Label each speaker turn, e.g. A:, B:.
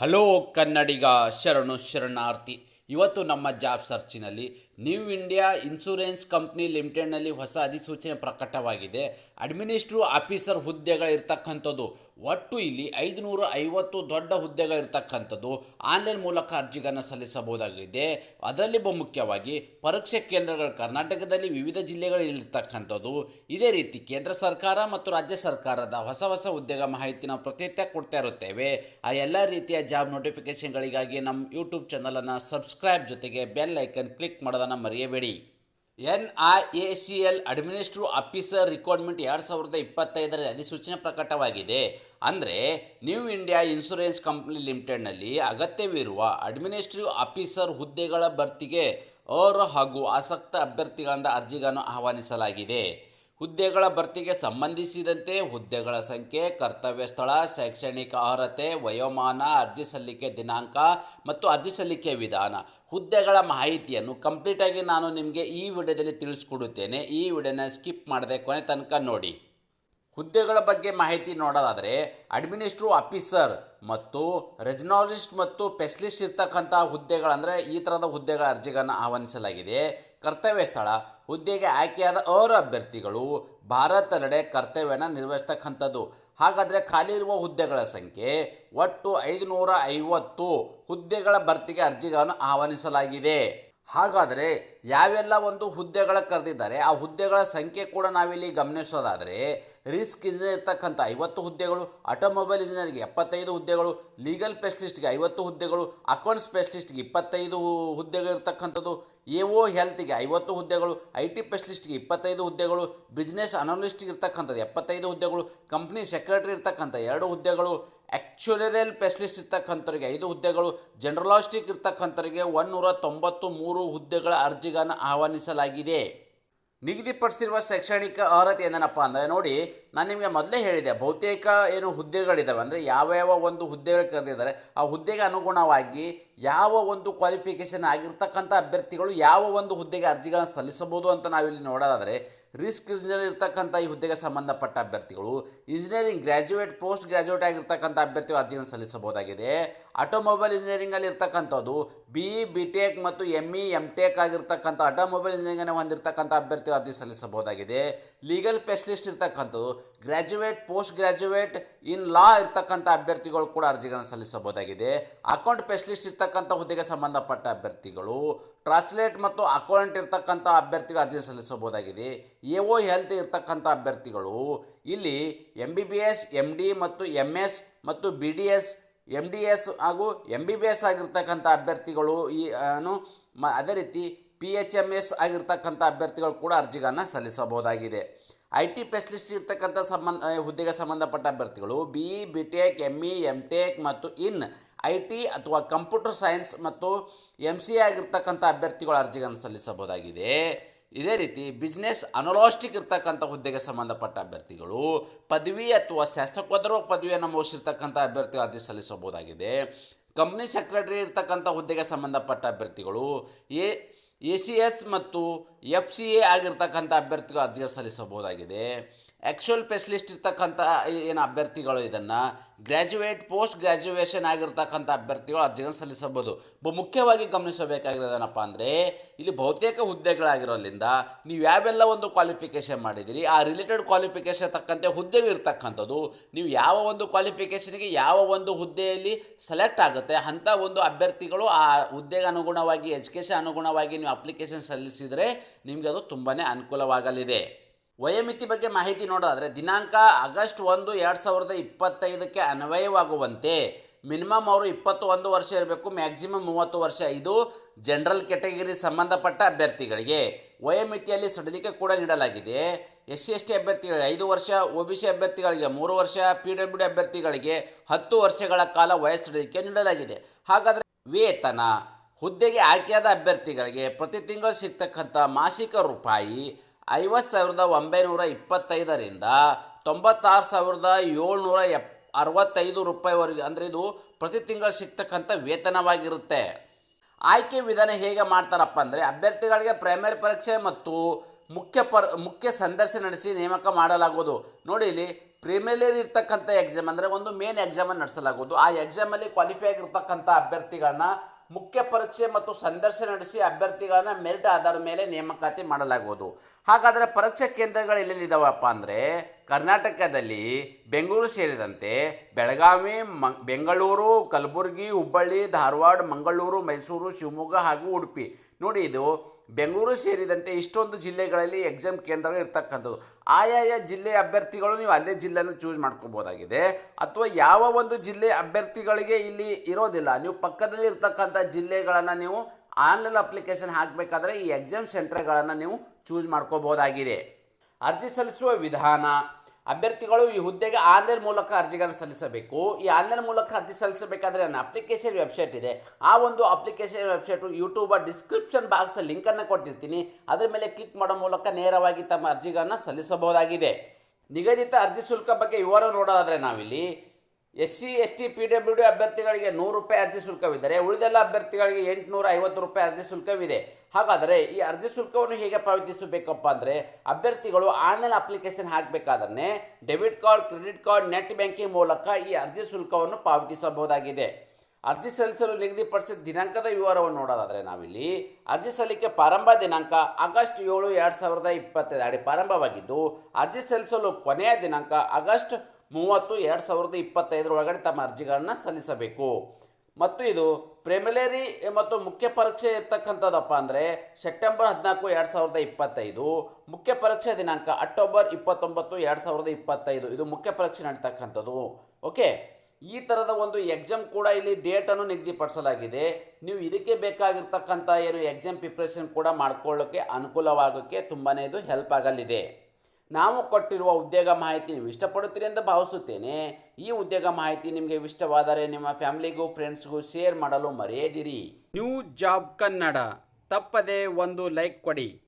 A: Hello ಕನ್ನಡಿಗ ಶರಣು ಶರಣಾರ್ಥಿ. ಇವತ್ತು ನಮ್ಮ ಜಾಬ್ ಸರ್ಚಿನಲ್ಲಿ ನ್ಯೂ ಇಂಡಿಯಾ ಇನ್ಶೂರೆನ್ಸ್ ಕಂಪ್ನಿ ಲಿಮಿಟೆಡ್ನಲ್ಲಿ ಹೊಸ ಅಧಿಸೂಚನೆ ಪ್ರಕಟವಾಗಿದೆ. ಅಡ್ಮಿನಿಸ್ಟ್ರೂ ಆಫೀಸರ್ ಹುದ್ದೆಗಳಿರ್ತಕ್ಕಂಥದ್ದು ಒಟ್ಟು ಇಲ್ಲಿ ಐದುನೂರ ಐವತ್ತು ದೊಡ್ಡ ಹುದ್ದೆಗಳಿರ್ತಕ್ಕಂಥದ್ದು ಆನ್ಲೈನ್ ಮೂಲಕ ಅರ್ಜಿಗಳನ್ನು ಸಲ್ಲಿಸಬಹುದಾಗಿದೆ. ಅದರಲ್ಲಿ ಬಹುಮುಖ್ಯವಾಗಿ ಪರೀಕ್ಷೆ ಕೇಂದ್ರಗಳು ಕರ್ನಾಟಕದಲ್ಲಿ ವಿವಿಧ ಜಿಲ್ಲೆಗಳಲ್ಲಿರ್ತಕ್ಕಂಥದ್ದು. ಇದೇ ರೀತಿ ಕೇಂದ್ರ ಸರ್ಕಾರ ಮತ್ತು ರಾಜ್ಯ ಸರ್ಕಾರದ ಹೊಸ ಹೊಸ ಉದ್ಯೋಗ ಮಾಹಿತಿ ನಾವು ಪ್ರತಿನಿತ್ಯ ಕೊಡ್ತಾ ಇರುತ್ತೇವೆ. ಆ ಎಲ್ಲ ರೀತಿಯ ಜಾಬ್ ನೋಟಿಫಿಕೇಶನ್ಗಳಿಗಾಗಿ ನಮ್ಮ ಯೂಟ್ಯೂಬ್ ಚಾನಲನ್ನು ಸಬ್ಸ್ಕ್ರೈಬ್ ಜೊತೆಗೆ ಬೆಲ್ ಐಕನ್ ಕ್ಲಿಕ್ ಮಾಡೋದನ್ನು ಮರೆಯಬೇಡಿ. N I A C L administrative officer requirement ಎರಡು ಸಾವಿರದ ಇಪ್ಪತ್ತೈದರಲ್ಲಿ ಅಧಿಸೂಚನೆ ಪ್ರಕಟವಾಗಿದೆ. ಅಂದರೆ ನ್ಯೂ ಇಂಡಿಯಾ ಇನ್ಶೂರೆನ್ಸ್ ಕಂಪ್ನಿ ಲಿಮಿಟೆಡ್ನಲ್ಲಿ ಅಗತ್ಯವಿರುವ ಅಡ್ಮಿನಿಸ್ಟ್ರೇಟಿವ್ ಆಫೀಸರ್ ಹುದ್ದೆಗಳ ಭರ್ತಿಗೆ ಅವರು ಹಾಗೂ ಆಸಕ್ತ ಅಭ್ಯರ್ಥಿಗಳಿಂದ ಅರ್ಜಿಗಳನ್ನು ಆಹ್ವಾನಿಸಲಾಗಿದೆ. ಹುದ್ದೆಗಳ ಭರ್ತಿಗೆ ಸಂಬಂಧಿಸಿದಂತೆ ಹುದ್ದೆಗಳ ಸಂಖ್ಯೆ, ಕರ್ತವ್ಯ ಸ್ಥಳ, ಶೈಕ್ಷಣಿಕ ಅರ್ಹತೆ, ವಯೋಮಾನ, ಅರ್ಜಿ ಸಲ್ಲಿಕೆ ದಿನಾಂಕ ಮತ್ತು ಅರ್ಜಿ ಸಲ್ಲಿಕೆ ವಿಧಾನ. ಹುದ್ದೆಗಳ ಮಾಹಿತಿಯನ್ನು ಕಂಪ್ಲೀಟಾಗಿ ನಾನು ನಿಮಗೆ ಈ ವಿಡಿಯೋದಲ್ಲಿ ತಿಳಿಸ್ಕೊಡುತ್ತೇನೆ. ಈ ವಿಡಿಯೋನ ಸ್ಕಿಪ್ ಮಾಡದೆ ಕೊನೆ ತನಕ ನೋಡಿ. ಹುದ್ದೆಗಳ ಬಗ್ಗೆ ಮಾಹಿತಿ ನೋಡೋದಾದರೆ ಅಡ್ಮಿನಿಸ್ಟ್ರೋ ಆಫೀಸರ್ ಮತ್ತು ರೆಜಿನಾಲಜಿಸ್ಟ್ ಮತ್ತು ಸ್ಪೆಷಲಿಸ್ಟ್ ಇರ್ತಕ್ಕಂಥ ಹುದ್ದೆಗಳಂದರೆ ಈ ಥರದ ಹುದ್ದೆಗಳ ಅರ್ಜಿಗಳನ್ನು ಆಹ್ವಾನಿಸಲಾಗಿದೆ. ಕರ್ತವ್ಯ ಸ್ಥಳ, ಹುದ್ದೆಗೆ ಆಯ್ಕೆಯಾದ ಅವರ ಅಭ್ಯರ್ಥಿಗಳು ಭಾರತದೆಡೆ ಕರ್ತವ್ಯನ ನಿರ್ವಹಿಸ್ತಕ್ಕಂಥದ್ದು. ಹಾಗಾದರೆ ಖಾಲಿ ಇರುವ ಹುದ್ದೆಗಳ ಸಂಖ್ಯೆ, ಒಟ್ಟು ಐದುನೂರ ಐವತ್ತು ಹುದ್ದೆಗಳ ಭರ್ತಿಗೆ ಅರ್ಜಿಗಳನ್ನು ಆಹ್ವಾನಿಸಲಾಗಿದೆ. ಹಾಗಾದರೆ ಯಾವೆಲ್ಲ ಒಂದು ಹುದ್ದೆಗಳ ಕರೆದಿದ್ದಾರೆ, ಆ ಹುದ್ದೆಗಳ ಸಂಖ್ಯೆ ಕೂಡ ನಾವಿಲ್ಲಿ ಗಮನಿಸೋದಾದರೆ ರಿಸ್ಕ್ ಇಂಜಿನಿಯರ್ ಇರ್ತಕ್ಕಂಥ ಐವತ್ತು ಹುದ್ದೆಗಳು ಆಟೋಮೊಬೈಲ್ ಇಂಜಿನಿಯರ್ಗೆ ಎಪ್ಪತ್ತೈದು ಹುದ್ದೆಗಳು ಲೀಗಲ್ ಸ್ಪೆಷಲಿಸ್ಟ್ಗೆ ಐವತ್ತು ಹುದ್ದೆಗಳು ಅಕೌಂಟ್ ಸ್ಪೆಷಲಿಸ್ಟ್ಗೆ ಇಪ್ಪತ್ತೈದು ಹುದ್ದೆಗಳು ಇರ್ತಕ್ಕಂಥದ್ದು ಎ ಒ ಹೆಲ್ತ್ಗೆ ಐವತ್ತು ಹುದ್ದೆಗಳು ಐ ಟಿ ಸ್ಪೆಷಲಿಸ್ಟ್ಗೆ ಇಪ್ಪತ್ತೈದು ಹುದ್ದೆಗಳು ಬಿಸ್ನೆಸ್ ಅನಾಲಿಸ್ಟ್ಗೆ ಇರ್ತಕ್ಕಂಥದ್ದು ಎಪ್ಪತ್ತೈದು ಹುದ್ದೆಗಳು ಕಂಪ್ನಿ ಸೆಕ್ರೆಟರಿ ಇರ್ತಕ್ಕಂಥ ಎರಡು ಹುದ್ದೆಗಳು ಆ್ಯಕ್ಚುಲರಿಯಲ್ ಸ್ಪೆಷಲಿಸ್ಟ್ ಇರ್ತಕ್ಕಂಥವ್ರಿಗೆ, ಐದು ಹುದ್ದೆಗಳು ಜನರಲಾಸ್ಟಿಕ್ ಇರ್ತಕ್ಕಂಥವ್ರಿಗೆ ಒಂದೂರ ತೊಂಬತ್ತು ಮೂರು ಹುದ್ದೆಗಳ ಅರ್ಜಿಗಳನ್ನು ಆಹ್ವಾನಿಸಲಾಗಿದೆ. ನಿಗದಿಪಡಿಸಿರುವ ಶೈಕ್ಷಣಿಕ ಅರ್ಹತೆ ಏನಪ್ಪ ಅಂದರೆ ನೋಡಿ, ನಾನು ನಿಮಗೆ ಮೊದಲೇ ಹೇಳಿದೆ, ಬಹುತೇಕ ಏನು ಹುದ್ದೆಗಳಿದ್ದಾವೆ ಅಂದರೆ ಯಾವ ಒಂದು ಹುದ್ದೆಗಳು ಕರೆದಿದ್ದಾರೆ, ಆ ಹುದ್ದೆಗೆ ಅನುಗುಣವಾಗಿ ಯಾವ ಒಂದು ಕ್ವಾಲಿಫಿಕೇಷನ್ ಆಗಿರ್ತಕ್ಕಂಥ ಅಭ್ಯರ್ಥಿಗಳು ಯಾವ ಒಂದು ಹುದ್ದೆಗೆ ಅರ್ಜಿಗಳನ್ನು ಸಲ್ಲಿಸಬಹುದು ಅಂತ ನಾವಿಲ್ಲಿ ನೋಡೋದಾದರೆ ರಿಸ್ಕ್ ಇಂಜಿನಿಯರ್ ಇರ್ತಕ್ಕಂಥ ಈ ಹುದ್ದೆಗೆ ಸಂಬಂಧಪಟ್ಟ ಅಭ್ಯರ್ಥಿಗಳು, ಇಂಜಿನಿಯರಿಂಗ್ ಗ್ರ್ಯಾಜುಯೇಟ್, ಪೋಸ್ಟ್ ಗ್ರ್ಯಾಜುಯೇಟ್ ಆಗಿರ್ತಕ್ಕಂಥ ಅಭ್ಯರ್ಥಿಗಳು ಅರ್ಜಿಯನ್ನು ಸಲ್ಲಿಸಬಹುದಾಗಿದೆ. ಆಟೋಮೊಬೈಲ್ ಇಂಜಿನಿಯರಿಂಗಲ್ಲಿ ಇರ್ತಕ್ಕಂಥದ್ದು ಬಿ ಇ ಬಿ ಟೆಕ್ ಮತ್ತು ಎಂ ಇ ಎಂ ಟೆಕ್ ಆಗಿರ್ತಕ್ಕಂಥ ಆಟೋಮೊಬೈಲ್ ಇಂಜಿನಿಯರಿಂಗನ್ನು ಹೊಂದಿರತಕ್ಕಂಥ ಅಭ್ಯರ್ಥಿ ಅರ್ಜಿ ಸಲ್ಲಿಸಬಹುದಾಗಿದೆ. ಲೀಗಲ್ ಸ್ಪೆಷಲಿಸ್ಟ್ ಇರ್ತಕ್ಕಂಥದ್ದು graduate post graduate in law ಇರ್ತಕ್ಕಂಥ ಅಭ್ಯರ್ಥಿಗಳು ಕೂಡ ಅರ್ಜಿಗಳನ್ನು ಸಲ್ಲಿಸಬಹುದಾಗಿದೆ. ಅಕೌಂಟ್ ಸ್ಪೆಷಲಿಸ್ಟ್ ಇರ್ತಕ್ಕಂಥ ಹುದ್ದೆಗೆ ಸಂಬಂಧಪಟ್ಟ ಅಭ್ಯರ್ಥಿಗಳು ಟ್ರಾನ್ಸ್ಲೇಟ್ ಮತ್ತು ಅಕೌಂಟ್ ಇರ್ತಕ್ಕಂಥ ಅಭ್ಯರ್ಥಿಗಳು ಅರ್ಜಿ ಸಲ್ಲಿಸಬಹುದಾಗಿದೆ. ಎ ಒ ಹೆಲ್ತ್ ಇರ್ತಕ್ಕಂಥ ಅಭ್ಯರ್ಥಿಗಳು, ಇಲ್ಲಿ M B B S M D ಮತ್ತು ಎಂ ಎಸ್ ಮತ್ತು B D S M D S ಹಾಗೂ ಎಂ ಬಿ ಬಿ ಎಸ್ ಆಗಿರ್ತಕ್ಕಂಥ ಅಭ್ಯರ್ಥಿಗಳು ಈ ಏನು ಮ, ಅದೇ ರೀತಿ ಪಿ ಎಚ್ ಎಂ ಎಸ್ ಆಗಿರ್ತಕ್ಕಂಥ ಅಭ್ಯರ್ಥಿಗಳು ಕೂಡ ಅರ್ಜಿಗಳನ್ನು ಸಲ್ಲಿಸಬಹುದಾಗಿದೆ. ಐ ಟಿ ಸ್ಪೆಷಲಿಸ್ಟ್ ಇರ್ತಕ್ಕಂಥ ಸಂಬಂಧ ಹುದ್ದೆಗೆ ಸಂಬಂಧಪಟ್ಟ ಅಭ್ಯರ್ಥಿಗಳು B E B tech M E M tech ಮತ್ತು ಇನ್ ಐ ಟಿ ಅಥವಾ ಕಂಪ್ಯೂಟರ್ ಸೈನ್ಸ್ ಮತ್ತು ಎಂ ಸಿ ಎ ಆಗಿರ್ತಕ್ಕಂಥ ಅಭ್ಯರ್ಥಿಗಳು ಅರ್ಜಿಗಳನ್ನು ಸಲ್ಲಿಸಬಹುದಾಗಿದೆ. ಇದೇ ರೀತಿ ಬಿಸ್ನೆಸ್ ಅನಲಾಸ್ಟಿಕ್ ಇರ್ತಕ್ಕಂಥ ಹುದ್ದೆಗೆ ಸಂಬಂಧಪಟ್ಟ ಅಭ್ಯರ್ಥಿಗಳು ಪದವಿ ಅಥವಾ ಶಾಸ್ತ್ರಕೋತ್ತರ ಪದವಿಯನ್ನು ಮುಗಿಸಿರ್ತಕ್ಕಂಥ ಅಭ್ಯರ್ಥಿಗಳು ಅರ್ಜಿ ಸಲ್ಲಿಸಬಹುದಾಗಿದೆ. ಕಂಪ್ನಿ ಸೆಕ್ರೆಟರಿ ಇರ್ತಕ್ಕಂಥ ಹುದ್ದೆಗೆ ಸಂಬಂಧಪಟ್ಟ ಅಭ್ಯರ್ಥಿಗಳು ಎ ಎ ಸಿ ಎಸ್ ಮತ್ತು ಎಫ್ ಸಿ ಎ ಆಗಿರ್ತಕ್ಕಂಥ ಅಭ್ಯರ್ಥಿಗಳು ಅರ್ಜಿ ಸಲ್ಲಿಸಬಹುದಾಗಿದೆ. ಆ್ಯಕ್ಚುಯಲ್ ಸ್ಪೆಷಲಿಸ್ಟ್ ಇರ್ತಕ್ಕಂಥ ಏನು ಅಭ್ಯರ್ಥಿಗಳು ಇದನ್ನು ಗ್ರ್ಯಾಜುಯೇಟ್ ಪೋಸ್ಟ್ ಗ್ರ್ಯಾಜುಯೇಷನ್ ಆಗಿರ್ತಕ್ಕಂಥ ಅಭ್ಯರ್ಥಿಗಳು ಅರ್ಜಿಗಳನ್ನು ಸಲ್ಲಿಸಬಹುದು. ಬಹು ಮುಖ್ಯವಾಗಿ ಗಮನಿಸಬೇಕಾಗಿರೋದೇನಪ್ಪ ಅಂದರೆ, ಇಲ್ಲಿ ಬಹುತೇಕ ಹುದ್ದೆಗಳಾಗಿರೋದ್ರಿಂದ ನೀವು ಯಾವೆಲ್ಲ ಒಂದು ಕ್ವಾಲಿಫಿಕೇಷನ್ ಮಾಡಿದ್ದೀರಿ, ಆ ರಿಲೇಟೆಡ್ ಕ್ವಾಲಿಫಿಕೇಷನ್ ತಕ್ಕಂತೆ ಹುದ್ದೆಗಳು ಇರ್ತಕ್ಕಂಥದ್ದು, ನೀವು ಯಾವ ಒಂದು ಕ್ವಾಲಿಫಿಕೇಷನ್ಗೆ ಯಾವ ಒಂದು ಹುದ್ದೆಯಲ್ಲಿ ಸೆಲೆಕ್ಟ್ ಆಗುತ್ತೆ, ಅಂಥ ಒಂದು ಅಭ್ಯರ್ಥಿಗಳು ಆ ಹುದ್ದೆಗೆ ಅನುಗುಣವಾಗಿ ಎಜುಕೇಷನ್ ಅನುಗುಣವಾಗಿ ನೀವು ಅಪ್ಲಿಕೇಶನ್ ಸಲ್ಲಿಸಿದರೆ ನಿಮಗೆ ಅದು ತುಂಬಾ ಅನುಕೂಲವಾಗಲಿದೆ. ವಯೋಮಿತಿ ಬಗ್ಗೆ ಮಾಹಿತಿ ನೋಡೋದಾದರೆ ದಿನಾಂಕ ಆಗಸ್ಟ್ ಒಂದು ಎರಡು ಸಾವಿರದ ಇಪ್ಪತ್ತೈದಕ್ಕೆ ಅನ್ವಯವಾಗುವಂತೆ ಮಿನಿಮಮ್ ಅವರು ಇಪ್ಪತ್ತು ಒಂದು ವರ್ಷ ಇರಬೇಕು, ಮ್ಯಾಕ್ಸಿಮಮ್ ಮೂವತ್ತು ವರ್ಷ. ಇದು ಜನರಲ್ ಕೆಟಗರಿ ಸಂಬಂಧಪಟ್ಟ ಅಭ್ಯರ್ಥಿಗಳಿಗೆ ವಯೋಮಿತಿಯಲ್ಲಿ ಸಡಿಲಿಕೆ ಕೂಡ ನೀಡಲಾಗಿದೆ. ಎಸ್ ಸಿ ಎಸ್ ಟಿ ಅಭ್ಯರ್ಥಿಗಳಿಗೆ ಐದು ವರ್ಷ, ಒ ಬಿ ಸಿ ಅಭ್ಯರ್ಥಿಗಳಿಗೆ ಮೂರು ವರ್ಷ, ಪಿ ಡಬ್ಲ್ಯೂ ಡಿ ಅಭ್ಯರ್ಥಿಗಳಿಗೆ ಹತ್ತು ವರ್ಷಗಳ ಕಾಲ ವಯಸ್ಸು ಸಡಿಲಿಕೆ ನೀಡಲಾಗಿದೆ. ಹಾಗಾದರೆ ವೇತನ, ಹುದ್ದೆಗೆ ಆಯ್ಕೆಯಾದ ಅಭ್ಯರ್ಥಿಗಳಿಗೆ ಪ್ರತಿ ತಿಂಗಳು ಸಿಗ್ತಕ್ಕಂಥ ಮಾಸಿಕ ರೂಪಾಯಿ ಐವತ್ತು ಸಾವಿರದ ಒಂಬೈನೂರ ಇಪ್ಪತ್ತೈದರಿಂದ ತೊಂಬತ್ತಾರು ಸಾವಿರದ ಏಳ್ನೂರ ಎಪ್, ಅರವತ್ತೈದು ರೂಪಾಯಿವರೆಗೆ, ಅಂದರೆ ಇದು ಪ್ರತಿ ತಿಂಗಳು ಸಿಗ್ತಕ್ಕಂಥ ವೇತನವಾಗಿರುತ್ತೆ. ಆಯ್ಕೆ ವಿಧಾನ ಹೇಗೆ ಮಾಡ್ತಾರಪ್ಪ ಅಂದರೆ, ಅಭ್ಯರ್ಥಿಗಳಿಗೆ ಪ್ರೈಮರಿ ಪರೀಕ್ಷೆ ಮತ್ತು ಮುಖ್ಯ ಪರ್, ಮುಖ್ಯ ಸಂದರ್ಶನ ನಡೆಸಿ ನೇಮಕ ಮಾಡಲಾಗುವುದು. ನೋಡಿ ಇಲ್ಲಿ ಪ್ರೀಮಿಯರ್ ಇರ್ತಕ್ಕಂಥ ಎಕ್ಸಾಮ್ ಅಂದರೆ ಒಂದು ಮೇನ್ ಎಕ್ಸಾಮನ್ನು ನಡೆಸಲಾಗುವುದು. ಆ ಎಕ್ಸಾಮಲ್ಲಿ ಕ್ವಾಲಿಫೈ ಆಗಿರ್ತಕ್ಕಂಥ ಅಭ್ಯರ್ಥಿಗಳನ್ನ ಮುಖ್ಯ ಪರೀಕ್ಷೆ ಮತ್ತು ಸಂದರ್ಶನ ನಡೆಸಿ ಅಭ್ಯರ್ಥಿಗಳನ್ನು ಮೆರಿಟ್ ಆಧಾರದ ಮೇಲೆ ನೇಮಕಾತಿ ಮಾಡಲಾಗುವುದು. ಹಾಗಾದರೆ ಪರೀಕ್ಷಾ ಕೇಂದ್ರಗಳು ಎಲ್ಲೆಲ್ಲಿದ್ದಾವಪ್ಪ ಅಂದರೆ ಕರ್ನಾಟಕದಲ್ಲಿ ಬೆಂಗಳೂರು ಸೇರಿದಂತೆ ಬೆಳಗಾವಿ, ಮ, ಬೆಂಗಳೂರು, ಕಲಬುರಗಿ, ಹುಬ್ಬಳ್ಳಿ, ಧಾರವಾಡ, ಮಂಗಳೂರು, ಮೈಸೂರು, ಶಿವಮೊಗ್ಗ ಹಾಗೂ ಉಡುಪಿ. ನೋಡಿ ಇದು ಬೆಂಗಳೂರು ಸೇರಿದಂತೆ ಇಷ್ಟೊಂದು ಜಿಲ್ಲೆಗಳಲ್ಲಿ ಎಕ್ಸಾಮ್ ಕೇಂದ್ರಗಳು ಇರ್ತಕ್ಕಂಥದ್ದು. ಆಯಾಯ ಜಿಲ್ಲೆ ಅಭ್ಯರ್ಥಿಗಳು ನೀವು ಅಲ್ಲೇ ಜಿಲ್ಲೆಯನ್ನು ಚೂಸ್ ಮಾಡ್ಕೋಬೋದಾಗಿದೆ. ಅಥವಾ ಯಾವ ಒಂದು ಜಿಲ್ಲೆ ಅಭ್ಯರ್ಥಿಗಳಿಗೆ ಇಲ್ಲಿ ಇರೋದಿಲ್ಲ. ನೀವು ಪಕ್ಕದಲ್ಲಿ ಇರ್ತಕ್ಕಂಥ ಜಿಲ್ಲೆಗಳನ್ನು ನೀವು ಆನ್ಲೈನ್ ಅಪ್ಲಿಕೇಶನ್ ಹಾಕಬೇಕಾದ್ರೆ ಈ ಎಕ್ಸಾಮ್ ಸೆಂಟರ್ಗಳನ್ನು ನೀವು ಚೂಸ್ ಮಾಡ್ಕೋಬೋದಾಗಿದೆ. ಅರ್ಜಿ ಸಲ್ಲಿಸುವ ವಿಧಾನ ಅಭ್ಯರ್ಥಿಗಳು ಈ ಹುದ್ದೆಗೆ ಆನ್ಲೈನ್ ಮೂಲಕ ಅರ್ಜಿಗಳನ್ನು ಸಲ್ಲಿಸಬೇಕು. ಈ ಆನ್ಲೈನ್ ಮೂಲಕ ಅರ್ಜಿ ಸಲ್ಲಿಸಬೇಕಾದ್ರೆ ನನ್ನ ಅಪ್ಲಿಕೇಶನ್ ವೆಬ್ಸೈಟ್ ಇದೆ. ಆ ಒಂದು ಅಪ್ಲಿಕೇಶನ್ ವೆಬ್ಸೈಟು ಯೂಟ್ಯೂಬರ್ ಡಿಸ್ಕ್ರಿಪ್ಷನ್ ಬಾಕ್ಸಲ್ಲಿ ಲಿಂಕನ್ನು ಕೊಟ್ಟಿರ್ತೀನಿ. ಅದರ ಮೇಲೆ ಕ್ಲಿಕ್ ಮಾಡೋ ಮೂಲಕ ನೇರವಾಗಿ ತಮ್ಮ ಅರ್ಜಿಗಳನ್ನು ಸಲ್ಲಿಸಬಹುದಾಗಿದೆ. ನಿಗದಿತ ಅರ್ಜಿ ಶುಲ್ಕ ಬಗ್ಗೆ ವಿವರ ನೋಡೋದಾದರೆ ನಾವಿಲ್ಲಿ S C, S T, P W D ಅಭ್ಯರ್ಥಿಗಳಿಗೆ ನೂರು ರೂಪಾಯಿ ಅರ್ಜಿ ಶುಲ್ಕವಿದ್ದರೆ ಉಳಿದೆಲ್ಲ ಅಭ್ಯರ್ಥಿಗಳಿಗೆ ಎಂಟುನೂರ ಐವತ್ತು ರೂಪಾಯಿ ಅರ್ಜಿ ಶುಲ್ಕವಿದೆ. ಹಾಗಾದರೆ ಈ ಅರ್ಜಿ ಶುಲ್ಕವನ್ನು ಹೇಗೆ ಪಾವತಿಸಬೇಕಪ್ಪ ಅಂದರೆ ಅಭ್ಯರ್ಥಿಗಳು online application ಹಾಕಬೇಕಾದ್ರೆ debit card, credit card, net banking ಮೂಲಕ ಈ ಅರ್ಜಿ ಶುಲ್ಕವನ್ನು ಪಾವತಿಸಬಹುದಾಗಿದೆ. ಅರ್ಜಿ ಸಲ್ಲಿಸಲು ನಿಗದಿಪಡಿಸಿದ ದಿನಾಂಕದ ವಿವರವನ್ನು ನೋಡೋದಾದರೆ ನಾವಿಲ್ಲಿ ಅರ್ಜಿ ಸಲ್ಲಿಕೆ ಪ್ರಾರಂಭ ದಿನಾಂಕ ಆಗಸ್ಟ್ ಏಳು ಎರಡು ಸಾವಿರದ ಇಪ್ಪತ್ತೈದು, ಅಡಿ ಪ್ರಾರಂಭವಾಗಿದ್ದು, ಅರ್ಜಿ ಸಲ್ಲಿಸಲು ಕೊನೆಯ ದಿನಾಂಕ ಆಗಸ್ಟ್ ಮೂವತ್ತು ಎರಡು ಸಾವಿರದ ಇಪ್ಪತ್ತೈದರೊಳಗಡೆ ತಮ್ಮ ಅರ್ಜಿಗಳನ್ನು ಸಲ್ಲಿಸಬೇಕು. ಮತ್ತು ಇದು ಪ್ರಿಮಿಲರಿ ಮತ್ತು ಮುಖ್ಯ ಪರೀಕ್ಷೆ ಇರ್ತಕ್ಕಂಥದ್ದಪ್ಪ ಅಂದರೆ ಸೆಪ್ಟೆಂಬರ್ ಹದಿನಾಲ್ಕು ಎರಡು ಸಾವಿರದ ಇಪ್ಪತ್ತೈದು, ಮುಖ್ಯ ಪರೀಕ್ಷೆ ದಿನಾಂಕ ಅಕ್ಟೋಬರ್ ಇಪ್ಪತ್ತೊಂಬತ್ತು ಎರಡು ಸಾವಿರದ ಇಪ್ಪತ್ತೈದು. ಇದು ಮುಖ್ಯ ಪರೀಕ್ಷೆ ನಡೀತಕ್ಕಂಥದ್ದು. ಓಕೆ? ಈ ಥರದ ಒಂದು ಎಕ್ಸಾಮ್ ಕೂಡ ಇಲ್ಲಿ ಡೇಟನ್ನು ನಿಗದಿಪಡಿಸಲಾಗಿದೆ. ನೀವು ಇದಕ್ಕೆ ಬೇಕಾಗಿರ್ತಕ್ಕಂಥ ಏನು ಎಕ್ಸಾಮ್ ಪ್ರಿಪ್ರೇಷನ್ ಕೂಡ ಮಾಡ್ಕೊಳ್ಳೋಕ್ಕೆ ಅನುಕೂಲವಾಗೋಕ್ಕೆ ತುಂಬಾ ಇದು ಹೆಲ್ಪ್ ಆಗಲಿದೆ. ನಾವು ಕೊಟ್ಟಿರುವ ಉದ್ಯೋಗ ಮಾಹಿತಿ ನೀವು ಇಷ್ಟಪಡುತ್ತೀರಿ ಎಂದು ಭಾವಿಸುತ್ತೇನೆ. ಈ ಉದ್ಯೋಗ ಮಾಹಿತಿ ನಿಮಗೆ ಇಷ್ಟವಾದರೆ ನಿಮ್ಮ ಫ್ಯಾಮಿಲಿಗೂ, ಫ್ರೆಂಡ್ಸ್ಗೂ ಶೇರ್ ಮಾಡಲು ಮರೆಯದಿರಿ. New job Kannada. ತಪ್ಪದೆ ಒಂದು ಲೈಕ್ ಕೊಡಿ.